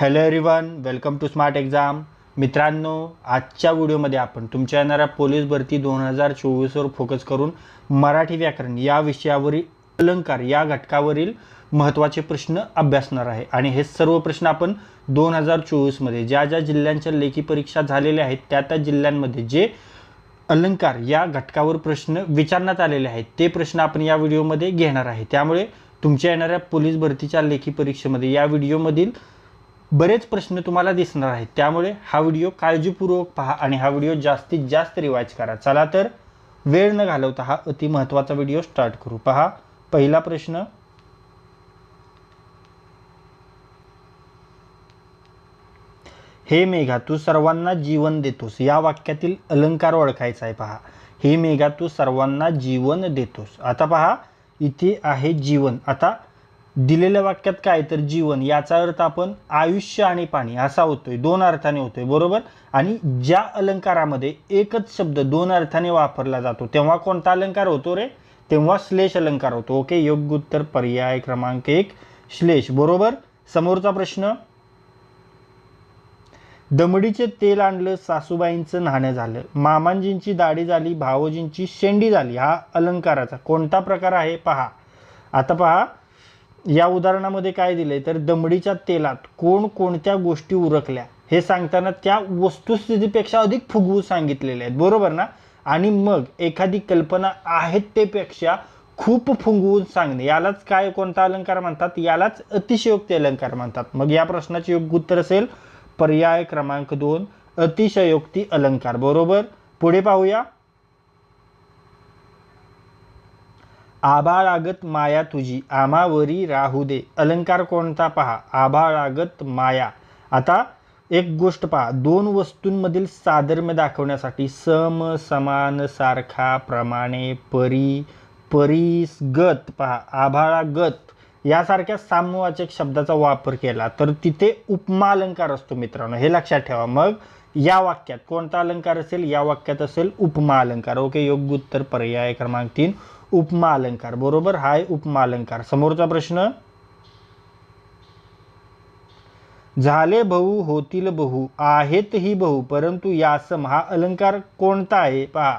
Hello everyone welcome to smart exam मित्रांनो आजच्या व्हिडिओमध्ये आपण तुमच्या येणाऱ्या पोलीस भरती दोन हजार चोवीसवर फोकस करून मराठी व्याकरण या विषयावरील अलंकार या घटकावरील महत्त्वाचे प्रश्न अभ्यासणार आहे. आणि हे सर्व प्रश्न आपण दोन हजार चोवीसमध्ये ज्या ज्या जिल्ह्यांच्या लेखी परीक्षा झालेल्या आहेत त्या त्या जिल्ह्यांमध्ये जे अलंकार या घटकावर प्रश्न विचारण्यात आलेले आहेत ते प्रश्न आपण या व्हिडिओमध्ये घेणार आहे. त्यामुळे तुमच्या येणाऱ्या पोलीस भरतीच्या लेखी परीक्षेमध्ये या व्हिडिओमधील बरेच प्रश्न तुम्हाला दिसणार आहेत. त्यामुळे हा व्हिडिओ काळजीपूर्वक पहा आणि हा व्हिडिओ जास्तीत जास्त रिवाईज करा. चला तर वेळ न घालवता हा अति महत्त्वाचा व्हिडिओ स्टार्ट करू. पहा पहिला प्रश्न. हे मेघा तू सर्वांना जीवन देतोस. या वाक्यातील अलंकार ओळखायचा आहे. पहा हे मेघा तू सर्वांना जीवन देतोस. आता पहा इथे आहे जीवन. आता दिलेल्या वाक्यात काय तर जीवन याचा अर्थ आपण आयुष्य आणि पाणी असा होतोय दोन अर्थाने होतोय बरोबर? आणि ज्या अलंकारामध्ये एकच शब्द दोन अर्थाने वापरला जातो तेव्हा कोणता अलंकार होतो रे? तेव्हा श्लेष अलंकार होतो. ओके योग्य उत्तर पर्याय क्रमांक एक श्लेष बरोबर? समोरचा प्रश्न. दमडीचे तेल आणलं सासूबाईंचं न्हाणं झालं मामांजींची दाढी झाली भावोजींची शेंडी झाली हा अलंकाराचा कोणता प्रकार आहे? पहा. आता पहा या उदाहरणामध्ये काय दिले तर दमडीच्या तेलात कोण कोणत्या गोष्टी उरकल्या? हे सांगताना त्या वस्तुस्थितीपेक्षा अधिक फुगवून सांगितलेल्या आहेत. बरोबर ना? आणि मग एखादी कल्पना आहेत तेपेक्षा खूप फुंगवून सांगणे. यालाच काय कोणता अलंकार म्हणतात? यालाच अतिशयोक्ती अलंकार म्हणतात. मग या प्रश्नाचे योग्य उत्तर असेल पर्याय क्रमांक दोन अतिशयोक्ती अलंकार. बरोबर? पुढे पाहूया. आभाळागत माया तुझी आमावरी राहू दे. अलंकार कोणता पहा? आभाळागत माया. आता एक गोष्ट पहा. दोन वस्तूंमधील साधर्म्य दाखवण्यासाठी सम समान सारखा प्रमाणे परी परीस गत पहा. आभाळागत यासारख्या साम्यवाचक शब्दाचा वापर केला तर तिथे उपमा अलंकार असतो मित्रांनो. हे लक्षात ठेवा. मग या वाक्यात कोणता अलंकार असेल? या वाक्यात असेल उपमा अलंकार. ओके योग्य उत्तर पर्याय क्रमांक तीन. उपमा अलंकार बरोबर? हा आहे उपमा अलंकार समोरचा प्रश्न? झाले बहु होतील बहु आहेत ही बहु परंतु यासम हा अलंकार कोणता आहे? पहा.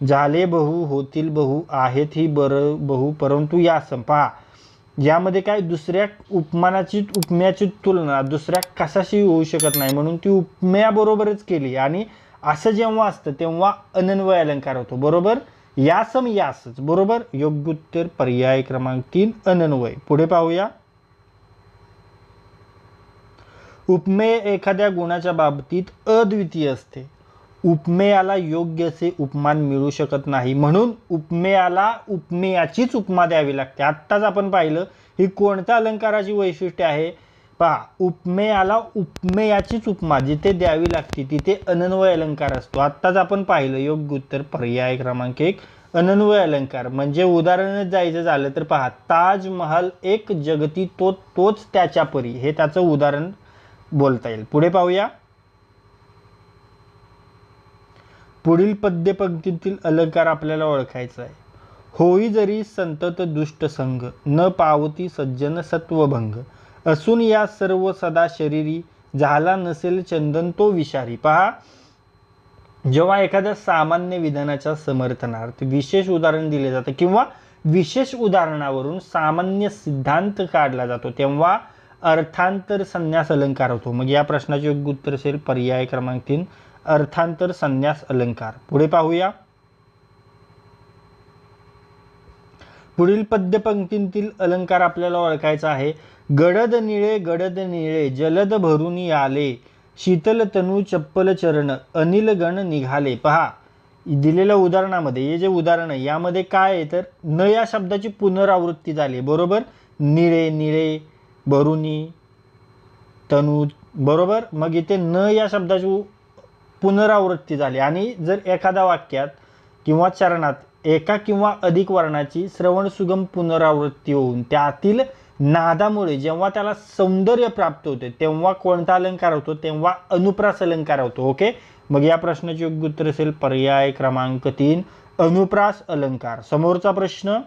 झाले बहु होतील बहु आहेत ही बर बहु परंतु यासम पहा. यामध्ये काय? दुसऱ्या उपमानाची उपम्याची तुलना दुसऱ्या कशाशी होऊ शकत नाही म्हणून ती उपम्याबरोबरच केली. आणि असं जेव्हा असतं तेव्हा अनन्वय अलंकार होतो बरोबर? यासम यासच बरोबर? योग्य उत्तर पर्याय क्रमांक तीन अनन्वय. पुढे पाहूया. उपमेय एखाद्या गुणाच्या बाबतीत अद्वितीय असते. उपमेयाला योग्य असे उपमान मिळू शकत नाही. म्हणून उपमेयाला उपमेयाचीच उपमा द्यावी लागते. आत्ताच आपण पाहिलं ही कोणत्या अलंकाराची वैशिष्ट्य आहे? पहा उपमेयाला उपमेयाचीच उपमा. जिथे द्यावी लागते तिथे अनन्वय अलंकार असतो. आत्ताच आपण पाहिलं योग्य उत्तर पर्याय क्रमांक एक अनन्वय अलंकार. म्हणजे उदाहरणच जायचं झालं तर पहा ताजमहल एक जगती तो तोच त्याच्या परी. हे त्याचं उदाहरण बोलता येईल. पुढे पाहूया. पुढील पद्यपंक्तीतील अलंकार आपल्याला ओळखायचा आहे. होई जरी संतत दुष्ट संघ न पावती सज्जन सत्वभंग. असून या सर्व सदा शरीरी झाला नसेल चंदन तो विषारी. पहा जेव्हा एखाद्या सामान्य विधानाच्या समर्थनार्थ विशेष उदाहरण दिले जातं किंवा विशेष उदाहरणावरून सामान्य सिद्धांत काढला जातो तेव्हा अर्थांतर संन्यास अलंकार होतो. मग या प्रश्नाचे योग्य उत्तर असेल पर्याय क्रमांक तीन अर्थांतर संन्यास अलंकार. पुढे पाहूया. पुढील पद्यपंक्तींतील अलंकार आपल्याला ओळखायचा आहे. गडद निळे गडद निळे जलद भरून आले शीतल तनू चप्पल चरण अनिल गण निघाले. पहा दिलेल्या उदाहरणामध्ये हे जे उदाहरण आहे यामध्ये काय आहे तर न या शब्दाची पुनरावृत्ती झाली बरोबर? निळे निळे भरुनी तनू बरोबर? मग इथे न या शब्दाची पुनरावृत्ती झाली. आणि जर एखाद्या वाक्यात किंवा चरणात एका किंवा अधिक वर्णाची श्रवण सुगम पुनरावृत्ती होऊन त्यातील नादामुळे जेव्हा त्याला सौंदर्य प्राप्त होते तेव्हा कोणता अलंकार होतो? तेव्हा अनुप्रास अलंकार होतो. ओके मग या प्रश्नाचे योग्य उत्तर असेल पर्याय क्रमांक तीन अनुप्रास अलंकार. समोरचा प्रश्न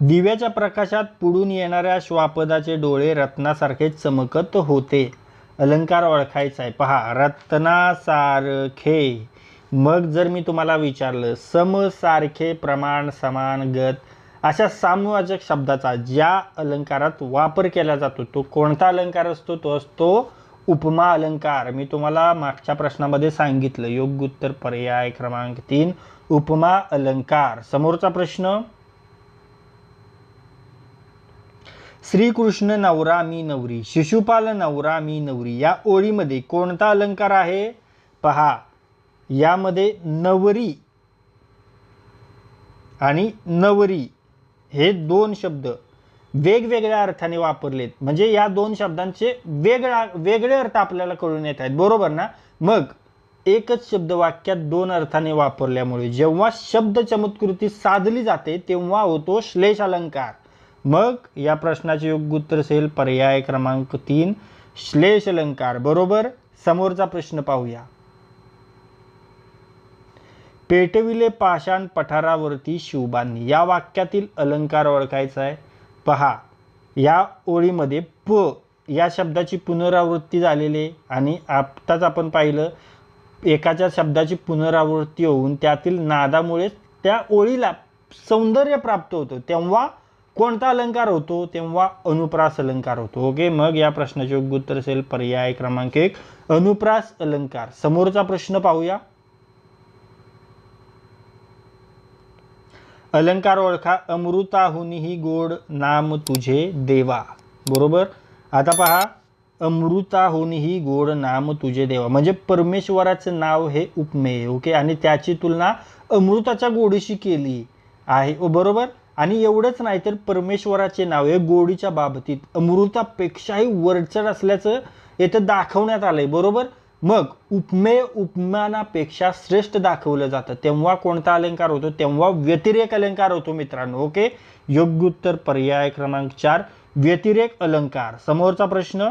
दिव्याच्या प्रकाशात पुढून येणाऱ्या श्वापदाचे डोळे रत्नासारखे चमकत होते. अलंकार ओळखायचा आहे. पहा रत्नासारखे. मग जर मी तुम्हाला विचारलं समसारखे प्रमाण समान गत अशा सामवाचक शब्दाचा ज्या अलंकारात वापर केला जातो तो कोणता अलंकार असतो? तो असतो उपमा अलंकार. मी तुम्हाला मागच्या प्रश्नामध्ये सांगितलं योग्य उत्तर पर्याय क्रमांक तीन उपमा अलंकार. समोरचा प्रश्न श्रीकृष्ण नवरा मी नवरी शिशुपाल नवरा मी नवरी या ओळीमध्ये कोणता अलंकार आहे? पहा यामध्ये नवरी आणि नवरी हे दोन शब्द वेगवेगळ्या अर्थाने वापरलेत. म्हणजे या दोन शब्दांचे वेगळा वेगळे अर्थ आपल्याला कळून येत आहेत. बरोबर ना? मग एकच शब्द वाक्यात दोन अर्थाने वापरल्यामुळे जेव्हा शब्द चमत्कृती साधली जाते तेव्हा होतो श्लेष अलंकार. मग या प्रश्नाचे योग्य उत्तर असेल पर्याय क्रमांक तीन श्लेष अलंकार. बरोबर? समोरचा प्रश्न पाहूया. पेटविले पाषाण पठारावरती शिवबांनी. या वाक्यातील अलंकार ओळखायचा आहे. पहा या ओळीमध्ये प या शब्दाची पुनरावृत्ती झालेली आहे आणि आत्ताच आपण पाहिलं एकाच्या शब्दाची पुनरावृत्ती होऊन त्यातील नादामुळे त्या ओळीला सौंदर्य प्राप्त होतं. तेव्हा कोणता अलंकार होतो? तेव्हा अनुप्रास अलंकार होतो. ओके मग या प्रश्नाचे योग्य उत्तर असेल पर्याय क्रमांक एक. अनुप्रास अलंकार. समोरचा प्रश्न पाहूया. अलंकार ओळखा अमृताहुनीही गोड नाम तुझे देवा. बरोबर? आता पहा अमृताहुनीही गोड नाम तुझे देवा. म्हणजे परमेश्वराचं नाव हे उपमेय ओके? आणि त्याची तुलना अमृताच्या गोडीशी केली आहे. ओ बरोबर? आणि एवढंच नाही तर परमेश्वराचे नाव हे गोडीच्या बाबतीत अमृतापेक्षाही वरचढ असल्याचं येथे दाखवण्यात आलंय. बरोबर? मग उपमेय उपमानापेक्षा श्रेष्ठ दाखवलं जातं. तेव्हा कोणता अलंकार होतो? तेव्हा व्यतिरेक अलंकार होतो मित्रांनो ओके? योग्य उत्तर पर्याय क्रमांक चार व्यतिरेक अलंकार. समोरचा प्रश्न?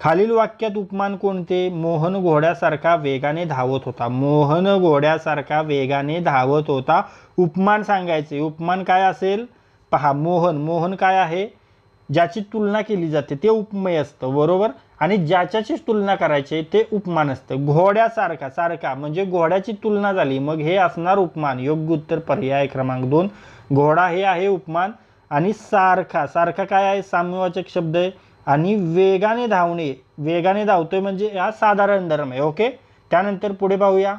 खालील वाक्यात उपमान कोणते? मोहन घोड्यासारखा वेगाने धावत होता. मोहन घोड्यासारखा वेगाने धावत होता. उपमान सांगायचे. उपमान काय असेल? पहा मोहन. मोहन काय आहे? ज्याची तुलना केली जाते ते उपमेय असतं बरोबर? आणि ज्याच्याचीच तुलना करायची ते उपमान असतं. घोड्यासारखा सारखा म्हणजे घोड्याची तुलना झाली मग हे असणार उपमान. योग्य उत्तर पर्याय क्रमांक दोन. घोडा हे आहे उपमान आणि सारखा. सारखा काय आहे? साम्यवाचक शब्द आहे. आणि वेगाने धावणे वेगाने धावतोय म्हणजे हा साधारण धर्म आहे ओके? त्यानंतर पुढे पाहूया.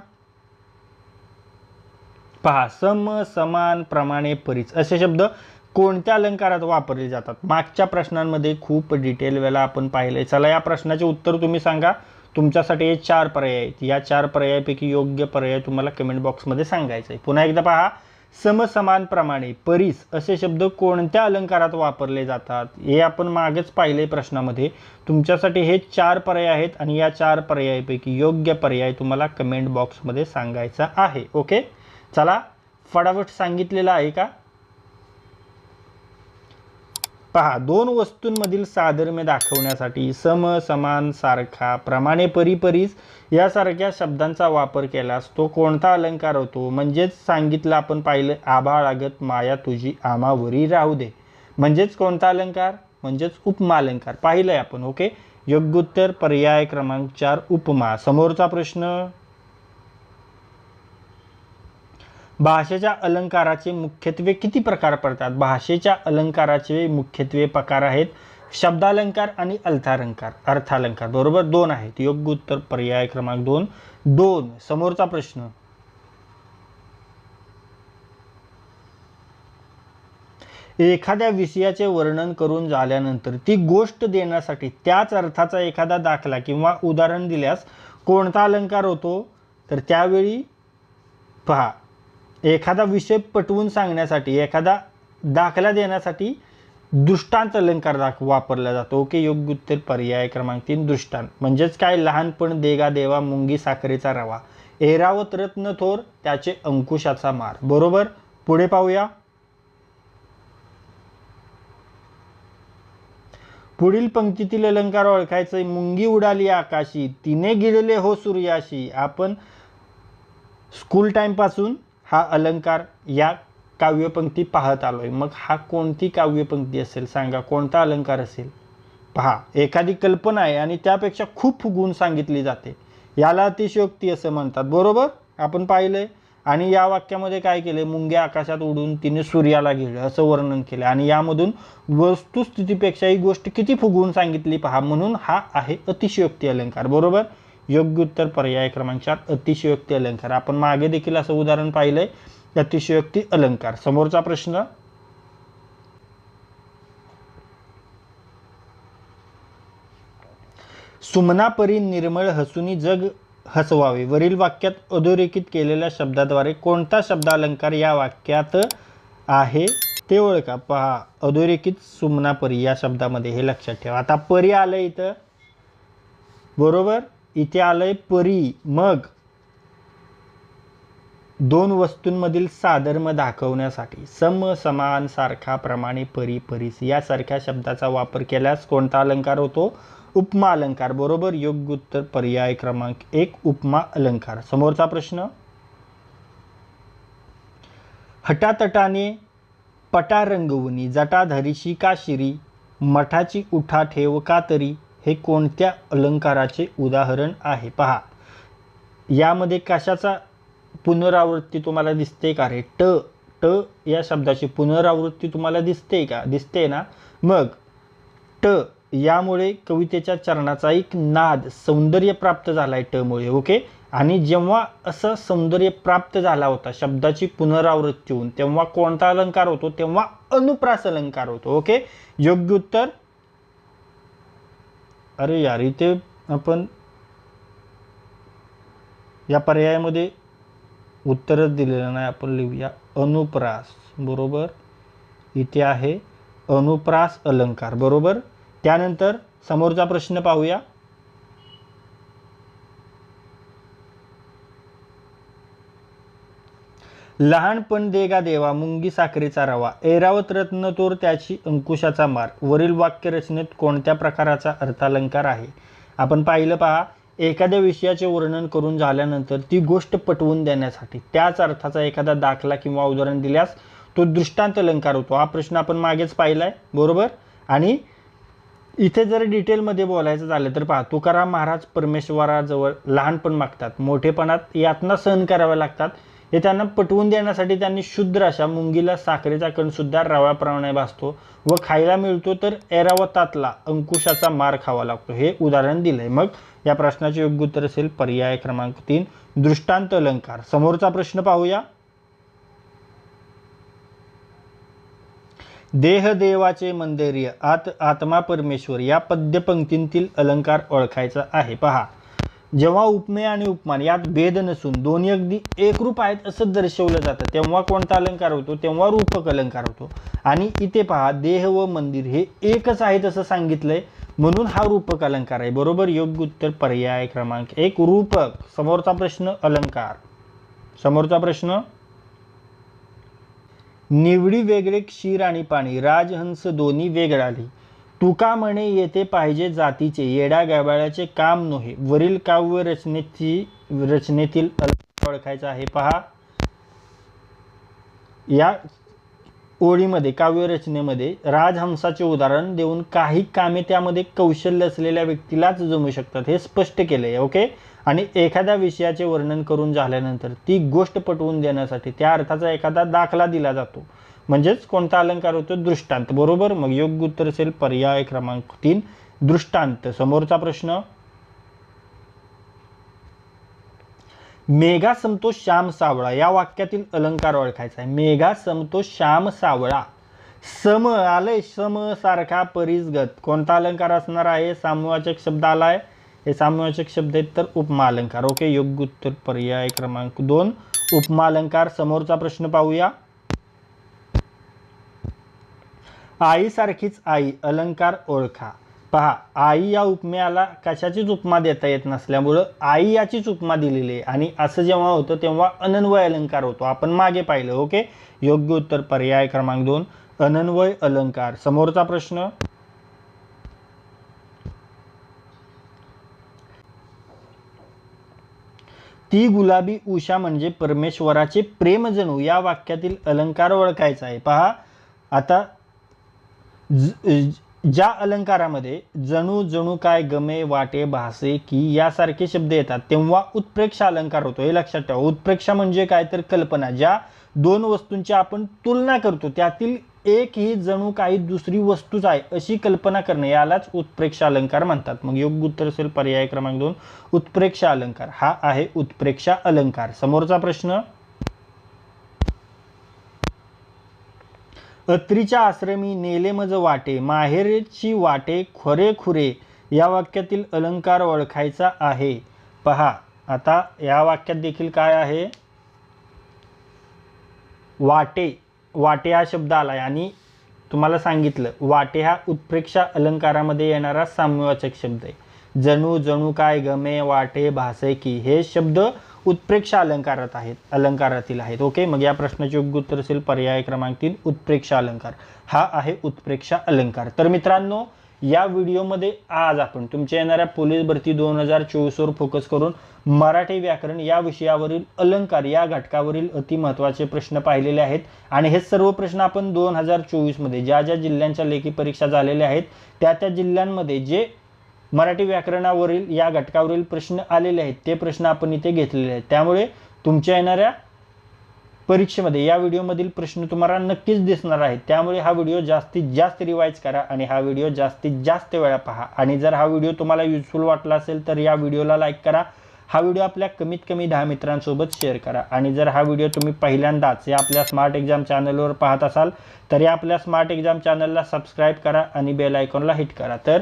पहा सम समान प्रमाणे परीच. असे शब्द. कोणत्या अलंकारात वापरले जातात? मागच्या प्रश्नांमध्ये खूप डिटेल वेळेला आपण पाहिलंय. चला या प्रश्नाचे उत्तर तुम्ही सांगा. तुमच्यासाठी हे चार पर्याय आहेत. या चार पर्यायापैकी योग्य पर्याय तुम्हाला कमेंट बॉक्समध्ये सांगायचं आहे. पुन्हा एकदा पहा. समसमान प्रमाणे परीस असे शब्द कोणत्या अलंकारात वापरले जातात? हे आपण मागेच पाहिले प्रश्नामध्ये. तुमच्यासाठी हे चार पर्याय आहेत आणि या चार पर्यायापैकी योग्य पर्याय तुम्हाला कमेंट बॉक्समध्ये सांगायचा आहे. ओके चला फटाफट सांगितलेलं आहे का? पहा दोन वस्तूंमधील साधर्म्य दाखवण्यासाठी सम समान सारखा प्रमाणे परीपरीस यासारख्या शब्दांचा वापर केलास तो कोणता अलंकार होतो? म्हणजेच सांगितलं आपण पाहिलं आभाळ आगत माया तुझी आमावरी राहू दे. म्हणजेच कोणता अलंकार? म्हणजेच उपमा अलंकार. पाहिलंय आपण ओके? योग्य उत्तर पर्याय क्रमांक चार उपमा. समोरचा प्रश्न? भाषेच्या अलंकाराचे मुख्यत्वे किती प्रकार पडतात? भाषेच्या अलंकाराचे मुख्यत्वे प्रकार आहेत शब्दालंकार आणि अर्थालंकार अर्थालंकार. बरोबर दोन आहेत. योग्य उत्तर पर्याय क्रमांक दोन. दोन समोरचा प्रश्न. एखाद्या विषयाचे वर्णन करून झाल्यानंतर ती गोष्ट देण्यासाठी त्याच अर्थाचा एखादा दाखला किंवा उदाहरण दिल्यास कोणता अलंकार होतो? तर त्यावेळी पहा एखादा विषय पटवून सांगण्यासाठी एखादा दाखला देण्यासाठी दृष्टांत अलंकार दाख वापरला जातो. ओके योग्य उत्तर पर्याय क्रमांक तीन दृष्टांत. म्हणजेच काय? लहानपण देगा देवा मुंगी साखरेचा रवा. एरावत रत्न थोर त्याचे अंकुशाचा मार. बरोबर? पुढे पाहूया. पुढील पंक्तीतील अलंकार ओळखायचं. मुंगी उडाली आकाशी तिने गिळले हो सूर्याशी. आपण स्कूल टाईमपासून हा अलंकार या काव्यपंक्ती पाहत आलोय. मग हा कोणती काव्यपंक्ती असेल? सांगा कोणता अलंकार असेल? पहा एखादी कल्पना आहे आणि त्यापेक्षा खूप गुण सांगितली जाते. याला अतिशयोक्ती असं म्हणतात. बरोबर? आपण पाहिलंय. आणि या वाक्यामध्ये काय केले मुंग्या आकाशात उडून तिने सूर्याला गेलं असं वर्णन केलं आणि यामधून वस्तुस्थितीपेक्षा ही गोष्ट किती फुगवून सांगितली पहा. म्हणून हा आहे अतिशयोक्ती अलंकार. बरोबर? योग्य उत्तर पर्याय क्रमांक चार अतिशयोक्ती अलंकार. आपण मागे देखील असं उदाहरण पाहिलंय. अतिशयोक्ती अलंकार. समोरचा प्रश्न? सुमनापरी निर्मळ हसुनी जग हसवावे. वरील वाक्यात अधोरेखित केलेल्या शब्दाद्वारे कोणता शब्दालंकार या वाक्यात आहे ते ओळखा. पहा. अधोरेखित सुमनापरी या शब्दामध्ये हे लक्षात ठेवा. आता परी आलं इथं. बरोबर? इथे आलंय परी मग. दोन वस्तूंमधील साधर्म दाखवण्यासाठी. सम समान सारखा प्रमाणे परी परीस. यासारख्या शब्दाचा वापर केल्यास कोणता अलंकार होतो? उपमा अलंकार. बरोबर? योग्य उत्तर पर्याय क्रमांक एक उपमा अलंकार. समोरचा प्रश्न. हटातटाने पटा रंगवणी जटाधरीशी का शिरी मठाची उठा ठेव का तरी. हे कोणत्या अलंकाराचे उदाहरण आहे? पहा. यामध्ये कशाचा पुनरावृत्ती तुम्हाला दिसते का रे? ट ट या शब्दाची पुनरावृत्ती तुम्हाला दिसते का? दिसते ना? मग ट यामुळे कवितेच्या चरणाचा एक नाद सौंदर्य प्राप्त झाला आहे टमुळे ओके? आणि जेव्हा असं सौंदर्य प्राप्त झाला होता शब्दाची पुनरावृत्ती होऊन तेव्हा कोणता अलंकार होतो? तेव्हा अनुप्रास अलंकार होतो ओके? योग्य उत्तर अरे यार इथे आपण या पर्यायामध्ये उत्तरच दिलेलं नाही. आपण लिहूया. अनुप्रास बरोबर? इथे आहे अनुप्रास अलंकार बरोबर? त्यानंतर समोरचा प्रश्न पाहूया. लहानपण देगा देवा मुंगी साखरेचा रवा. ऐरावत रत्न तोर त्याची अंकुशाचा मार. वरील वाक्यरचनेत कोणत्या प्रकाराचा अर्थालंकार आहे? आपण पाहिलं पहा एखाद्या विषयाचे वर्णन करून झाल्यानंतर ती गोष्ट पटवून देण्यासाठी. त्याच अर्थाचा एखादा दाखला किंवा उदाहरण दिल्यास तो दृष्टांत अलंकार होतो. हा प्रश्न आपण मागेच पाहिला आहे बरोबर? आणि इथे जर डिटेलमध्ये बोलायचं झालं तर पहा तुकाराम महाराज परमेश्वराजवळ लहानपण मागतात मोठेपणात यातना सहन कराव्या लागतात. हे त्यांना पटवून देण्यासाठी त्यांनी शुद्र अशा मुंगीला साखरेचा कणसुद्धा रव्याप्रमाणे भासतो व खायला मिळतो तर ऐरावतातला अंकुशाचा मार खावा लागतो. हे उदाहरण दिलंय. मग या प्रश्नाचे योग्य उत्तर असेल पर्याय क्रमांक तीन दृष्टांत अलंकार. समोरचा प्रश्न पाहूया. देह देवाचे मंदिर्य आत आत्मा परमेश्वर या पद्यपंक्तींतील अलंकार ओळखायचा आहे. पहा. जेव्हा उपमेय आणि उपमान यात भेद नसून दोन्ही अगदी एकरूप आहेत असं दर्शवलं जातं. तेव्हा कोणता अलंकार होतो? तेव्हा रूपक अलंकार होतो. आणि इथे पहा देह व मंदिर हे एकच आहेत असं सांगितलंय. म्हणून हा रूपक अलंकार आहे. बरोबर? योग्य उत्तर पर्याय क्रमांक एक रूपक. समोरचा प्रश्न अलंकार. समोरचा प्रश्न निवडी वेगळे क्षीर आणि पाणी. राजहंस दोन्ही वेगळाली. तुका म्हणे येथे पाहिजे जातीचे येडा गाबाळ्याचे काम नोहे. वरील काव्य रचनेची रचनेतील ओळखायचं ओळखायचा आहे. पहा. या ओळीमध्ये काव्य रचनेमध्ये राजहंसाचे उदाहरण देऊन काही कामे त्यामध्ये कौशल्य असलेल्या व्यक्तीलाच जमू शकतात हे स्पष्ट केले ओके? आणि एखाद्या विषयाचे वर्णन करून झाल्यानंतर ती गोष्ट पटवून देण्यासाठी त्या अर्थाचा एखादा दाखला दिला जातो. म्हणजेच कोणता अलंकार होतो? दृष्टांत. बरोबर? मग योग्य उत्तर असेल पर्याय क्रमांक तीन. दृष्टांत. समोरचा प्रश्न. मेघा समतो श्याम सावळा. या वाक्यातील अलंकार ओळखायचा आहे. मेघा समतो श्याम सावळा. सम आलंय सम सारखा परिसगत. कोणता अलंकार असणार आहे? सामवाचक शब्द आलाय. हे सामवाचक शब्द आहेत तर उपमा अलंकार. ओके योग्य उत्तर पर्याय क्रमांक दोन. उपमा अलंकार. समोरचा प्रश्न पाहूया. आईसारखीच आई अलंकार ओळखा. पहा आई या उपमेयाला कशाचीच उपमा देता येत नसल्यामुळं आई याचीच उपमा दिलेली आहे. आणि असं जेव्हा होतं तेव्हा अनन्वय अलंकार होतो. आपण मागे पाहिलं ओके? योग्य उत्तर पर्याय क्रमांक दोन अनन्वय अलंकार. समोरचा प्रश्न? ती गुलाबी उषा म्हणजे परमेश्वराचे प्रेमजणू. या वाक्यातील अलंकार ओळखायचा आहे. पहा आता ज्या अलंकारामध्ये जणू जणू काय गमे वाटे भासे की यासारखे शब्द येतात तेव्हा उत्प्रेक्षा अलंकार होतो. हे लक्षात ठेवा. उत्प्रेक्षा म्हणजे काय? तर कल्पना. ज्या दोन वस्तूंची आपण तुलना करतो त्यातील एक ही जणू काही दुसरी वस्तूच आहे अशी कल्पना करणे यालाच उत्प्रेक्षा अलंकार म्हणतात. मग योग्य उत्तर असेल पर्याय क्रमांक दोन. उत्प्रेक्षा अलंकार. हा आहे उत्प्रेक्षा अलंकार. समोरचा प्रश्न? अत्रीच्या आश्रमी नेले मज वाटे माहेरची वाटे खोरे खुरे या वाक्यातील अलंकार ओळखायचा आहे. पहा आता या वाक्यात देखील काय आहे? वाटे वाटे हा शब्द आलाय आणि तुम्हाला सांगितलं वाटे हा उत्प्रेक्षा अलंकारामध्ये येणारा साम्यवाचक शब्द आहे. जणू जणू काय गमे वाटे भासे की हे शब्द उत्प्रेक्षा अलंकारात आहेत अलंकारातील आहेत. ओके मग या प्रश्नाचे योग्य उत्तर असेल पर्याय क्रमांक तीन उत्प्रेक्षा अलंकार. हा आहे उत्प्रेक्षा अलंकार. तर मित्रांनो या व्हिडिओमध्ये आज आपण तुमच्या येणाऱ्या पोलीस भरती दोन हजार चोवीसवर फोकस करून मराठी व्याकरण या विषयावरील अलंकार या घटकावरील अति महत्त्वाचे प्रश्न पाहिलेले आहेत. आणि हे सर्व प्रश्न आपण दोन हजार चोवीसमध्ये ज्या ज्या जिल्ह्यांच्या लेखी परीक्षा झालेल्या आहेत त्या त्या जिल्ह्यांमध्ये जे मराठी व्याकरणावरील या घटकावरील प्रश्न आलेले आहेत. ते प्रश्न आपण इथे घेतलेले आहेत. त्यामुळे तुमच्या येणाऱ्या परीक्षेमध्ये या व्हिडिओमधील प्रश्न तुम्हाला नक्कीच दिसणार आहेत. त्यामुळे हा व्हिडिओ जास्तीत जास्त रिवाईज करा आणि हा व्हिडिओ जास्तीत जास्त वेळा पहा. आणि जर हा व्हिडिओ तुम्हाला युजफुल वाटला असेल तर या व्हिडिओला लाईक करा. हा व्हिडिओ आपल्या कमीत कमी दहा मित्रांसोबत शेअर करा. आणि जर हा व्हिडिओ तुम्ही पहिल्यांदाच या आपल्या स्मार्ट एक्झाम चॅनलवर पाहत असाल तर या आपल्या स्मार्ट एक्झाम चॅनलला सबस्क्राईब करा आणि बेल आयकॉनला हिट करा. तर